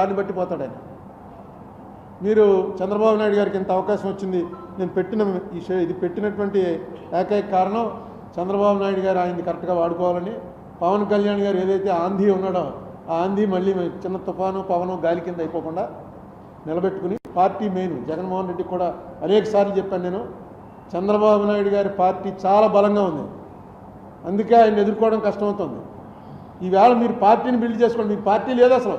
దాన్ని బట్టి పోతాడు ఆయన. మీరు చంద్రబాబు నాయుడు గారికి ఇంత అవకాశం వచ్చింది నేను పెట్టిన ఈ షో ఇది పెట్టినటువంటి ఏకైక కారణం చంద్రబాబు నాయుడు గారు ఆయన్ని కరెక్ట్గా వాడుకోవాలని. పవన్ కళ్యాణ్ గారు ఏదైతే ఆంధీ ఉన్నాడో ఆ ఆంధీ మళ్ళీ చిన్న తుఫాను పవను గాలి కింద అయిపోకుండా నిలబెట్టుకుని పార్టీ మెయిన్ జగన్మోహన్ రెడ్డి కూడా అనేక సార్లు చెప్పాను నేను. చంద్రబాబు నాయుడు గారి పార్టీ చాలా బలంగా ఉంది. అందుకే ఆయన ఎదుర్కోవడం కష్టమవుతుంది. ఈవేళ మీరు పార్టీని బిల్డ్ చేసుకోండి. మీ పార్టీ లేదు అసలు.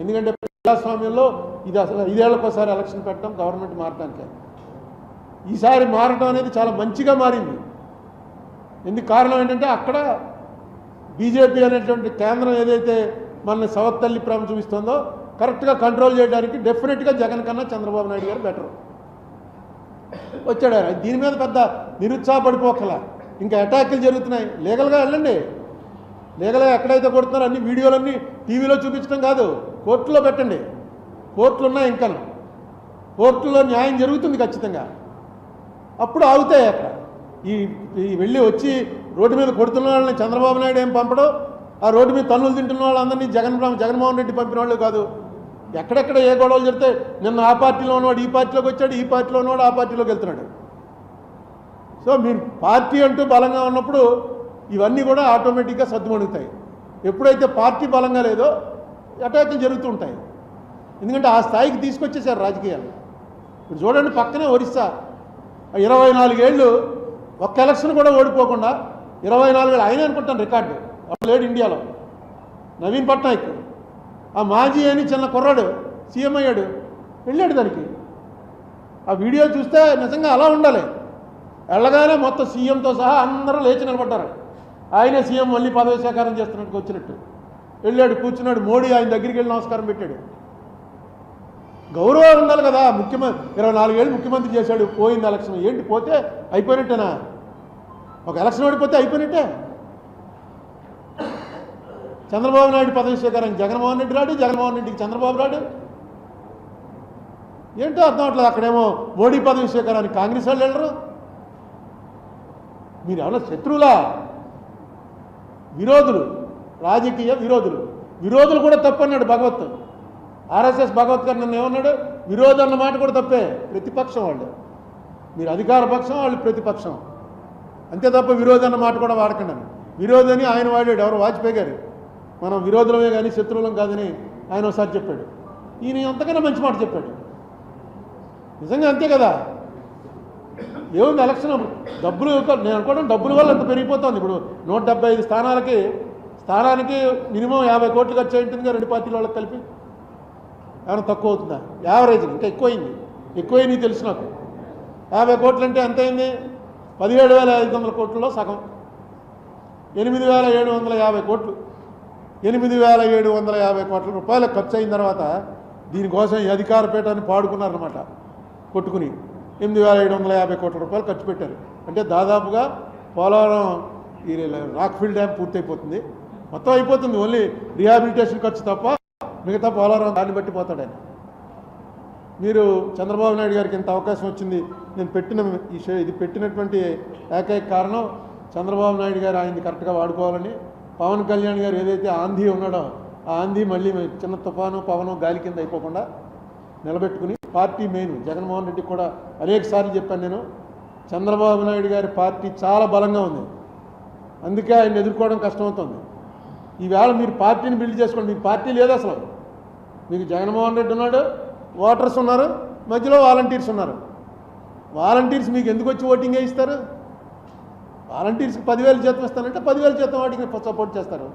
ఎందుకంటే ప్రజాస్వామ్యంలో ఇది అసలు ఐదేళ్ళకోసారి ఎలక్షన్ పెట్టడం గవర్నమెంట్ మారడానికే ఈసారి మారడం అనేది చాలా మంచిగా మారింది. ఎందుకు కారణం ఏంటంటే అక్కడ బీజేపీ అనేటువంటి కేంద్రం ఏదైతే మన సవత్తల్లి ప్రేమ చూపిస్తుందో కరెక్ట్గా కంట్రోల్ చేయడానికి డెఫినెట్గా జగన్ కన్నా చంద్రబాబు నాయుడు గారు బెటర్ వచ్చాడు దీని మీద పెద్ద నిరుత్సాహపడిపోకల. ఇంకా అటాకులు జరుగుతున్నాయి. లీగల్గా వెళ్ళండి. లీగల్గా ఎక్కడైతే కొడుతున్నారో అన్ని వీడియోలన్నీ టీవీలో చూపించడం కాదు. కోర్టులో పెట్టండి. కోర్టులు ఉన్నాయి ఇంకా కోర్టులో న్యాయం జరుగుతుంది ఖచ్చితంగా. అప్పుడు ఆగుతాయి అక్కడ. ఈ వెళ్ళి వచ్చి రోడ్డు మీద కొడుతున్న వాళ్ళని చంద్రబాబు నాయుడు ఏం పంపడం? ఆ రోడ్డు మీద తన్నులు తింటున్న వాళ్ళందరినీ జగన్ జగన్మోహన్ రెడ్డి పంపిన వాళ్ళు కాదు. ఎక్కడెక్కడ ఏ గొడవలు జరిగితే నిన్న ఆ పార్టీలో ఉన్నవాడు ఈ పార్టీలోకి వచ్చాడు ఈ పార్టీలో ఉన్నవాడు ఆ పార్టీలోకి వెళ్తున్నాడు. సో మీరు పార్టీ అంటూ బలంగా ఉన్నప్పుడు ఇవన్నీ కూడా ఆటోమేటిక్గా సర్దుమణుగుతాయి ఎప్పుడైతే పార్టీ బలంగా లేదో అటాక్లు జరుగుతూ ఉంటాయి ఎందుకంటే ఆ స్థాయికి తీసుకొచ్చేసారు రాజకీయాలు. ఇప్పుడు చూడండి పక్కనే ఒరిస్సా. ఆ ఇరవై నాలుగేళ్ళు ఒక్క ఎలక్షన్ కూడా ఓడిపోకుండా ఇరవై నాలుగేళ్ళు ఆయన అనుకుంటాను రికార్డు. అప్పుడు లేడు ఇండియాలో. నవీన్ పట్నాయక్. ఆ మాజీ అని చిన్న కుర్రాడు సీఎం అయ్యాడు వెళ్ళాడు దానికి. ఆ వీడియో చూస్తే నిజంగా అలా ఉండాలి. వెళ్ళగానే మొత్తం సీఎంతో సహా అందరూ లేచి నిలబడ్డారు. ఆయనే సీఎం మళ్ళీ పదవి స్వీకారం చేస్తున్నట్టు వచ్చినట్టు. వెళ్ళాడు కూర్చున్నాడు మోడీ ఆయన దగ్గరికి వెళ్ళి నమస్కారం పెట్టాడు. గౌరవం ఉండాలి కదా ముఖ్యమంత్రి ఇరవై నాలుగేళ్ళు ముఖ్యమంత్రి చేశాడు పోయింది ఎలక్షన్. ఏంటి పోతే అయిపోయినట్టేనా? ఒక ఎలక్షన్ ఓడిపోతే అయిపోయినట్టే. చంద్రబాబు నాయుడు పదవి స్వీకారం జగన్మోహన్ రెడ్డి రాడు జగన్మోహన్ రెడ్డికి చంద్రబాబు రాడు. ఏంటో అర్థం అవట్లేదు అక్కడేమో మోడీ పదవి స్వీకారానికి కాంగ్రెస్ వాళ్ళు వెళ్ళరు. మీరు ఎవరో శత్రువులా? విరోధులు. రాజకీయ విరోధులు. విరోధులు కూడా తప్పన్నాడు భగవత్. ఆర్ఎస్ఎస్ భగవత్ గారు నన్ను ఏమన్నాడు? విరోధం అన్న మాట కూడా తప్పే. ప్రతిపక్షం వాళ్ళు. మీరు అధికార పక్షం వాళ్ళు ప్రతిపక్షం. అంతే తప్ప విరోధం అన్న మాట కూడా వాడకండి అని. విరోధని ఆయన వాడాడు. ఎవరు వాజ్పేయి గారు. మనం విరోధులమే కానీ శత్రువులం కాదని ఆయన ఒకసారి చెప్పాడు. ఈయన అంతకన్నా మంచి మాట చెప్పాడు. నిజంగా అంతే కదా? ఏముంది ఎలక్షన్? డబ్బులు నేను అనుకోవడం డబ్బుల వల్ల అంత పెరిగిపోతుంది. ఇప్పుడు నూట డెబ్బై ఐదు స్థానాలకి స్థానానికి మినిమం యాభై కోట్లు ఖర్చు అయింటుందిగా రెండు పార్టీల వాళ్ళకి కలిపి. ఏమైనా తక్కువ అవుతుందా? యావరేజ్ ఇంకా ఎక్కువైంది. ఎక్కువైంది తెలుసు నాకు. యాభై కోట్లు అంటే ఎంత అయింది పదిహేడు వేల ఐదు వందల కోట్లలో సగం. ఎనిమిది వేల ఏడు వందల యాభై కోట్లు. ఎనిమిది వేల ఏడు వందల యాభై కోట్ల రూపాయలు ఖర్చు అయిన తర్వాత దీనికోసం ఈ అధికార పీఠాన్ని పాడుకున్నారనమాట కొట్టుకుని ఎనిమిది వేల ఏడు వందల యాభై కోట్ల రూపాయలు ఖర్చు పెట్టారు. అంటే దాదాపుగా పోలవరం ఈ రాక్ఫీల్డ్ డ్యామ్ పూర్తయిపోతుంది. మొత్తం అయిపోతుంది. ఓన్లీ రిహాబిలిటేషన్ ఖర్చు తప్ప మిగతా పోలవరం దాన్ని బట్టి పోతాడు ఆయన. మీరు చంద్రబాబు నాయుడు గారికి ఇంత అవకాశం వచ్చింది. నేను పెట్టిన ఈ షో ఇది పెట్టినటువంటి ఏకైక కారణం చంద్రబాబు నాయుడు గారు ఆయన్ని కరెక్ట్గా వాడుకోవాలని. పవన్ కళ్యాణ్ గారు ఏదైతే ఆంధీ ఉన్నాడో ఆ ఆంధీ మళ్ళీ చిన్న తుఫాను పవను గాలి కింద అయిపోకుండా నిలబెట్టుకుని పార్టీ మెయిన్ జగన్మోహన్ రెడ్డి కూడా అనేక సార్లు చెప్పాను నేను. చంద్రబాబు నాయుడు గారి పార్టీ చాలా బలంగా ఉంది. అందుకే ఆయన ఎదుర్కోవడం కష్టమవుతుంది. ఈవేళ మీరు పార్టీని బిల్డ్ చేసుకోండి. మీ పార్టీ లేదు అసలు. మీకు జగన్మోహన్ రెడ్డి ఉన్నాడు ఓటర్స్ ఉన్నారు మధ్యలో వాలంటీర్స్ ఉన్నారు. వాలంటీర్స్ మీకు ఎందుకు వచ్చి ఓటింగ్ వేయిస్తారు వాలంటీర్స్కి పదివేలు జీతం ఇస్తానంటే పదివేల జీతం వాటికి సపోర్ట్ చేస్తారు.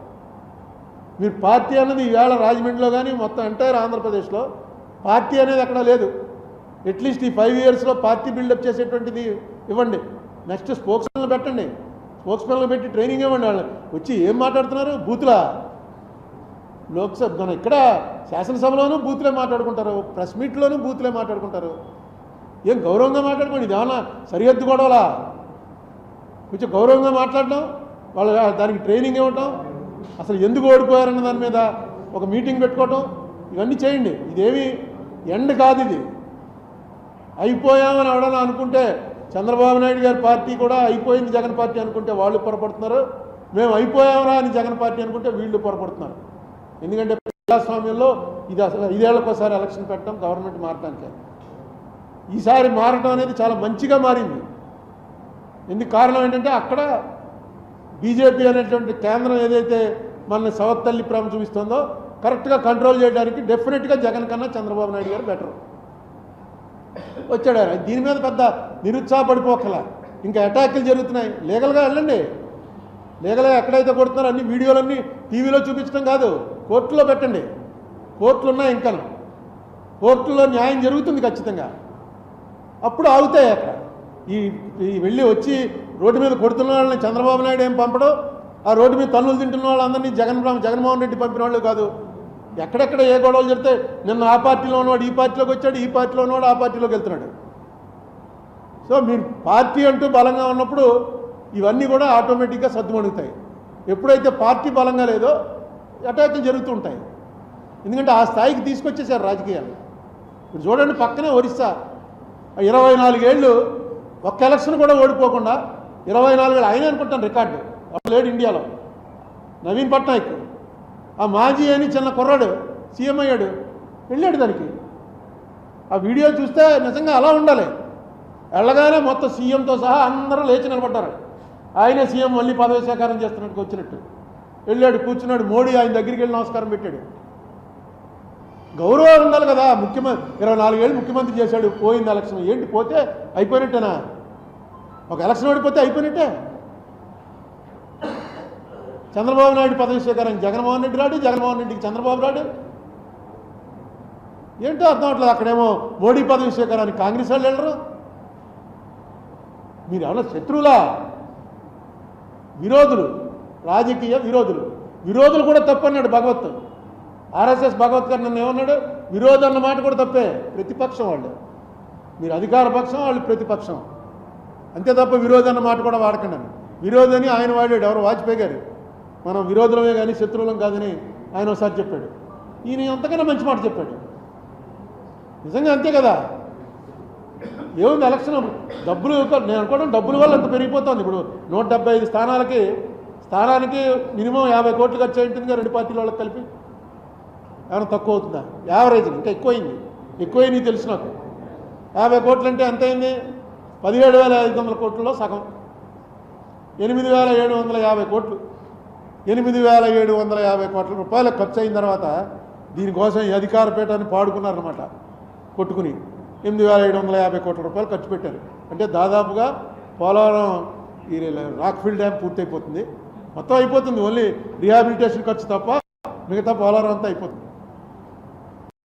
మీరు పార్టీ అన్నది ఈవేళ రాజమండ్రిలో కానీ మొత్తం ఎంటైర్ ఆంధ్రప్రదేశ్లో పార్టీ అనేది అక్కడ లేదు. అట్లీస్ట్ ఈ ఫైవ్ ఇయర్స్లో పార్టీ బిల్డప్ చేసేటువంటిది ఇవ్వండి. నెక్స్ట్ స్పోక్స్ పెట్టండి. స్పోక్స్ పెట్టి ట్రైనింగ్ ఇవ్వండి వాళ్ళు వచ్చి ఏం మాట్లాడుతున్నారు? బూతులా? లోక్సభ మన ఇక్కడ శాసనసభలోనూ బూతులే మాట్లాడుకుంటారు. ప్రెస్ మీట్లోనూ బూతులే మాట్లాడుకుంటారు. ఏం గౌరవంగా మాట్లాడుకోండి? ఇది ఏమన్నా సరిహద్దు గొడవలా? కొంచెం గౌరవంగా మాట్లాడడం వాళ్ళ దానికి ట్రైనింగ్ ఇవ్వటం అసలు ఎందుకు ఓడిపోయారన్న దాని మీద ఒక మీటింగ్ పెట్టుకోవటం ఇవన్నీ చేయండి. ఇదేమి ఎండ్ కాదు ఇది. అయిపోయామని ఎవడన్నా అనుకుంటే చంద్రబాబు నాయుడు గారి పార్టీ కూడా అయిపోయింది జగన్ పార్టీ అనుకుంటే వాళ్ళు పొరపడుతున్నారు. మేము అయిపోయామరా అని జగన్ పార్టీ అనుకుంటే వీళ్ళు పొరపడుతున్నారు. ఎందుకంటే ప్రజాస్వామ్యంలో ఇది అసలు ఐదేళ్ళకోసారి ఎలక్షన్ పెట్టడం గవర్నమెంట్ మారటానికే. ఈసారి మారటం అనేది చాలా మంచిగా మారింది. ఎందుకు కారణం ఏంటంటే అక్కడ బీజేపీ అనేటువంటి కేంద్రం ఏదైతే మనల్ని సవత్తల్లి ప్రేమ చూపిస్తుందో కరెక్ట్గా కంట్రోల్ చేయడానికి డెఫినెట్గా జగన్ కన్నా చంద్రబాబు నాయుడు గారు బెటర్ వచ్చాడు ఆయన. దీని మీద పెద్ద నిరుత్సాహపడిపోకల ఇంకా అటాక్లు జరుగుతున్నాయి. లీగల్గా వెళ్ళండి. లీగల్గా ఎక్కడైతే కొడుతున్నారో అన్ని వీడియోలన్నీ టీవీలో చూపించడం కాదు కోర్టులో పెట్టండి. కోర్టులు ఉన్నాయి ఇంకా కోర్టులో న్యాయం జరుగుతుంది ఖచ్చితంగా. అప్పుడు ఆగుతాయి అక్కడ. ఈ ఈ వెళ్ళి వచ్చి రోడ్డు మీద కొడుతున్న వాళ్ళని చంద్రబాబు నాయుడు ఏం పంపడం? ఆ రోడ్డు మీద తన్నులు తింటున్న వాళ్ళందరినీ జగన్ జగన్మోహన్ రెడ్డి పంపిన వాళ్ళు కాదు. ఎక్కడెక్కడ ఏ గొడవలు జరిగితే నిన్న ఆ పార్టీలో ఉన్నవాడు ఈ పార్టీలోకి వచ్చాడు ఈ పార్టీలో ఉన్నవాడు ఆ పార్టీలోకి వెళ్తున్నాడు. సో మీరు పార్టీ అంటూ బలంగా ఉన్నప్పుడు ఇవన్నీ కూడా ఆటోమేటిక్గా సర్దుమణుగుతాయి. ఎప్పుడైతే పార్టీ బలంగా లేదో అటాకులు జరుగుతూ ఉంటాయి. ఎందుకంటే ఆ స్థాయికి తీసుకొచ్చేసారు రాజకీయాలు. ఇప్పుడు చూడండి పక్కనే ఒరిస్సా. ఇరవై నాలుగేళ్ళు ఒక్క ఎలక్షన్ కూడా ఓడిపోకుండా ఇరవై నాలుగేళ్ళు ఆయన అనుకుంటాను రికార్డు. లేడు ఇండియాలో. నవీన్ పట్నాయక్. ఆ మాజీ అని చిన్న కుర్రాడు సీఎం అయ్యాడు వెళ్ళాడు దానికి. ఆ వీడియో చూస్తే నిజంగా అలా ఉండాలి. వెళ్ళగానే మొత్తం సీఎంతో సహా అందరూ లేచి నిలబడ్డారు. ఆయనే సీఎం మళ్ళీ పదవి స్వీకారం చేస్తున్నట్టుకు వచ్చినట్టు. వెళ్ళాడు కూర్చున్నాడు మోడీ ఆయన దగ్గరికి వెళ్ళి నమస్కారం పెట్టాడు. గౌరవం ఉండాలి కదా ముఖ్యమంత్రి ఇరవై నాలుగేళ్ళు ముఖ్యమంత్రి చేశాడు పోయింది ఎలక్షన్. ఏంటి పోతే అయిపోయినట్టేనా? ఒక ఎలక్షన్ ఓడిపోతే అయిపోయినట్టే. చంద్రబాబు నాయుడు పదవి స్వీకారం జగన్మోహన్ రెడ్డి రాడు జగన్మోహన్ రెడ్డికి చంద్రబాబు రాడు. ఏంటో అర్థం అవట్లేదు అక్కడేమో మోడీ పదవి స్వీకారానికి కాంగ్రెస్ వాళ్ళు వెళ్ళరు. మీరు ఎవరో శత్రువులా? విరోధులు రాజకీయ విరోధులు. విరోధులు కూడా తప్పన్నాడు భగవత్. ఆర్ఎస్ఎస్ భగవత్ గారు నన్ను ఏమన్నాడు? విరోధం అన్న మాట కూడా తప్పే ప్రతిపక్షం వాళ్ళు. మీరు అధికార పక్షం వాళ్ళు ప్రతిపక్షం. అంతే తప్ప విరోధం అన్న మాట కూడా వాడకండి విరోధని ఆయన వాడాడు ఎవరు? వాజ్పేయి గారు. మనం విరోధులమే కానీ శత్రువులం కాదని ఆయన ఒకసారి చెప్పాడు. ఈయన అంతకన్నా మంచి మాట చెప్పాడు. నిజంగా అంతే కదా? ఏముంది ఎలక్షన్? డబ్బులు నేను అనుకోవడం డబ్బుల వల్ల అంత పెరిగిపోతుంది. ఇప్పుడు నూట డెబ్బై ఐదు స్థానాలకి స్థానానికి మినిమం యాభై కోట్లు ఖర్చు అయింటుందిగా రెండు పార్టీల వాళ్ళకి కలిపి? ఏమైనా తక్కువ అవుతుందా? యావరేజ్ ఇంకా ఎక్కువైంది. ఎక్కువైంది తెలుసు నాకు. యాభై కోట్లు అంటే ఎంత అయింది? పదిహేడు వేల ఐదు వందల కోట్లలో సగం. ఎనిమిది వేల ఏడు వందల యాభై కోట్లు. ఎనిమిది వేల ఏడు వందల యాభై కోట్ల రూపాయలు ఖర్చు అయిన తర్వాత దీనికోసం ఈ అధికార పీఠాన్ని పాడుకున్నారనమాట కొట్టుకుని ఎనిమిది వేల ఏడు వందల యాభై కోట్ల రూపాయలు ఖర్చు పెట్టారు. అంటే దాదాపుగా పోలవరం ఈ రాక్ఫీల్డ్ డ్యామ్ పూర్తయిపోతుంది. మొత్తం అయిపోతుంది. ఓన్లీ రిహాబిలిటేషన్ ఖర్చు తప్ప మిగతా పోలవరం అంతా అయిపోతుంది.